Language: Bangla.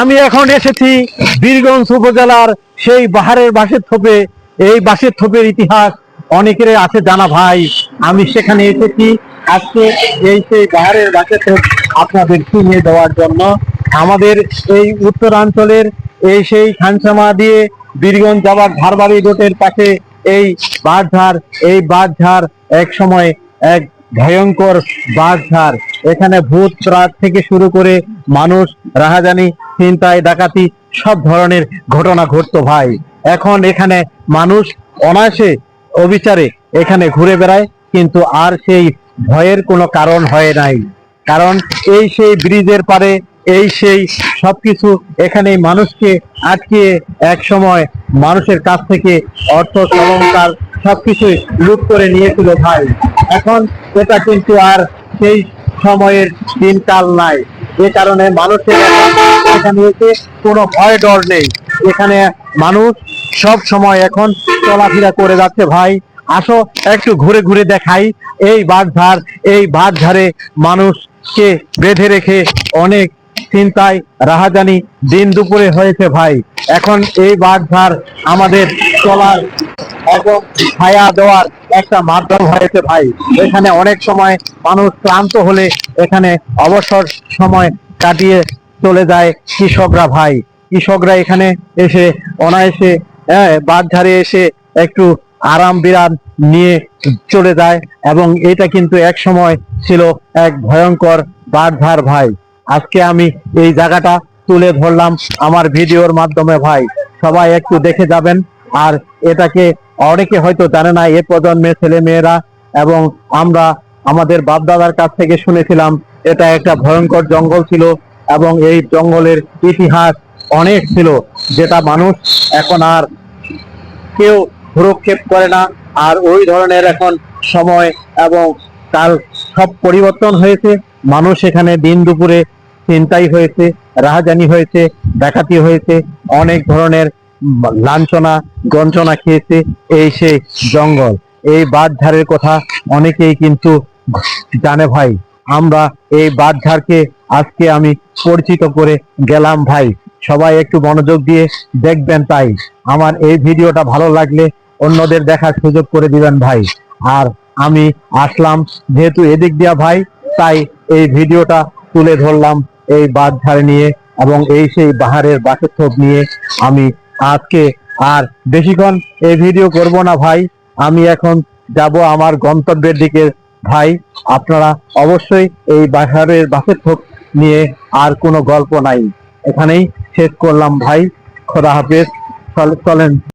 আমি এখন এসেছি বীরগঞ্জ উপজেলার সেই বাহারের বাঁশের থোপে। এই বাঁশের থোপের ইতিহাস অনেকের আছে জানা ভাই। আমি সেখানে এসেছি। আজকে এই সেই বাহারের বাঁশের থোপ আপনাদের চিনিয়ে দেওয়ার জন্য। আমাদের এই উত্তরাঞ্চলের এই সেই খানসামা দিয়ে বীরগঞ্জ যাবার ধারবাড়ি রোডের পাশে এই বাঁশঝাড় এই বাঁশঝাড় এক সময় এক ভয়ঙ্কর বাঁশঝাড় এখানে ভূত প্রাগ থেকে শুরু করে মানুষ, রাহাজানি, চিন্তায় ডাকাতি, সব ধরনের ঘটনা ঘটতো ভাই। এখন এখানে মানুষ অনায়াসে অবিচারে এখানে ঘুরে বেড়ায়, কিন্তু আর সেই ভয়ের কোনো কারণ হয় নাই। কারণ এই সেই ব্রিজের পারে এই সেই সবকিছু এখানে মানুষকে আটকে এক সময় মানুষের কাছ থেকে অর্থ, অলংকার সবকিছুই লুট করে নিয়েছিল ভাই। এখন এটা কিন্তু আর সেই সময়ের দিনকাল নাই। যে কারণে মানুষের এখন এসে কোনো ভয় ডর নেই। এখানে মানুষ সব সময় এখন চলাফেরা করে যাচ্ছে ভাই। আসো, একটু ঘুরে ঘুরে দেখাই। এই বাঘঝাড় এই বাঘঝাড়ে মানুষকে বেঁধে রেখে অনেক চিন্তায় রাহাজানি দিন দুপুরে হয়েছে ভাই। এখন এই বাঘঝাড় আমাদের চলার এবং ছায়া দেওয়ার একটা মাধ্যম হয়েছে ভাই। এখানে অনেক সময় মানুষ ক্লান্ত হলে এখানে অবসর সময় কাটিয়ে চলে যায় কৃষকরা ভাই। কৃষকরা এখানে এসে অনায়াসে হ্যাঁ বাঁধঝাড়ে এসে একটু আরাম বিরাম নিয়ে চলে যায় এবং এটা কিন্তু এক সময় ছিল এক ভয়ঙ্কর বাঁধঝাড় ভাই। আজকে আমি এই জায়গাটা তুলে ধরলাম আমার ভিডিওর মাধ্যমে, ভাই। সবাই একটু দেখে যাবেন। আর এটাকে অনেকে হয়তো জানে না, এ প্রজন্মের ছেলে মেয়েরা এবং আমরা আমাদের বাপদাদার কাছ থেকে শুনেছিলাম, এটা একটা ভয়ঙ্কর জঙ্গল ছিল এবং এই জঙ্গলের ইতিহাস অনেক ছিল যেটা মানুষ এখন আর কেউ ভ্রক্ষেপ করে না। আর ওই ধরনের এখন সময় এবং কাল সব পরিবর্তন হয়েছে। মানুষ এখানে দিন দুপুরে চিন্তাই হয়েছে, রাহাজানি হয়েছে, ডাকাতি হয়েছে, অনেক ধরনের লাঞ্ছনা গঞ্চনা খেয়েছে এই সেই জঙ্গল। এই বাঁধঝাড়ের কথা অনেকেই কিন্তু জানে ভাই। আমরা এই বাঁধঝাড়কে আজকে আমি পরিচিত করে গেলাম ভাই। সবাই একটু মনোযোগ দিয়ে দেখবেন তাই। আমার এই ভিডিওটা ভালো লাগলে অন্যদের দেখার সুযোগ করে দিবেন ভাই। আর আমি আসলাম, যেহেতু এদিক দিয়া ভাই তাই এই ভিডিওটা তুলে ধরলাম এই বাঁধঝাড় নিয়ে এবং এই সেই বাহারের বাসের থোপ নিয়ে আমি আজকে আর বেশিক্ষণ এই ভিডিও করব না ভাই। আমি এখন যাব আমার গন্তব্যের দিকে। ভাই, আপনারা অবশ্যই এই বাহারের বাসের থোপ নিয়ে আর কোনো গল্প নাই। এখানেই শেষ করলাম ভাই। খোদা হাফেজ। চলেন।